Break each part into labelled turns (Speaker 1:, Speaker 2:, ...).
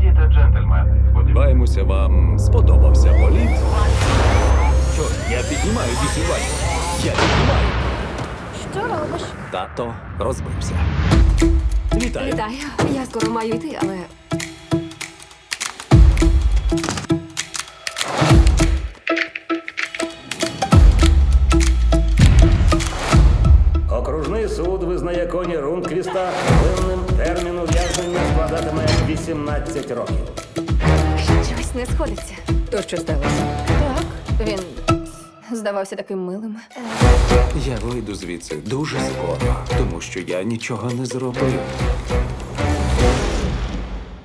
Speaker 1: Леді та джентльмени.
Speaker 2: Сподіваємося, вам сподобався політ. Що, я піднімаю вісівач. Я піднімаю.
Speaker 3: Що робиш?
Speaker 2: Тато розбився. Вітаю.
Speaker 3: Вітаю. Я скоро маю йти, але
Speaker 4: суд визнає коні Рунквіста винним термін ув'язнення складатиме 18 років.
Speaker 3: щось не сходиться.
Speaker 5: То що сталося?
Speaker 3: Так, він здавався таким милим.
Speaker 2: Я вийду звідси дуже скоро, тому що я нічого не зробив.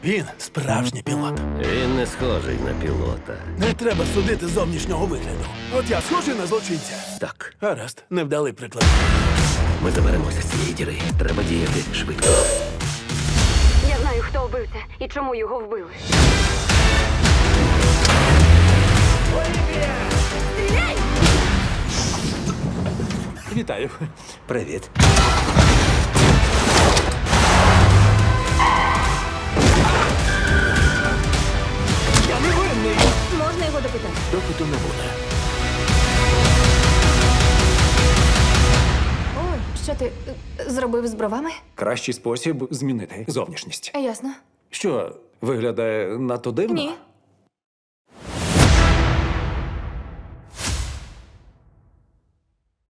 Speaker 6: Він справжній пілот.
Speaker 7: Він не схожий на пілота.
Speaker 6: Не треба судити зовнішнього вигляду. От я схожий на злочинця.
Speaker 7: Так,
Speaker 6: Гаразд, невдалий приклад.
Speaker 7: ми заберемося з цієї діри. Треба діяти швидко.
Speaker 3: Я знаю, хто вбивця і чому його вбили.
Speaker 2: Вітаю.
Speaker 7: Привіт.
Speaker 6: Допиту не буде.
Speaker 3: Ой, що ти е, зробив з бровами?
Speaker 2: Кращий спосіб змінити зовнішність.
Speaker 3: Ясно.
Speaker 2: Що, виглядає надто дивно?
Speaker 3: Ні.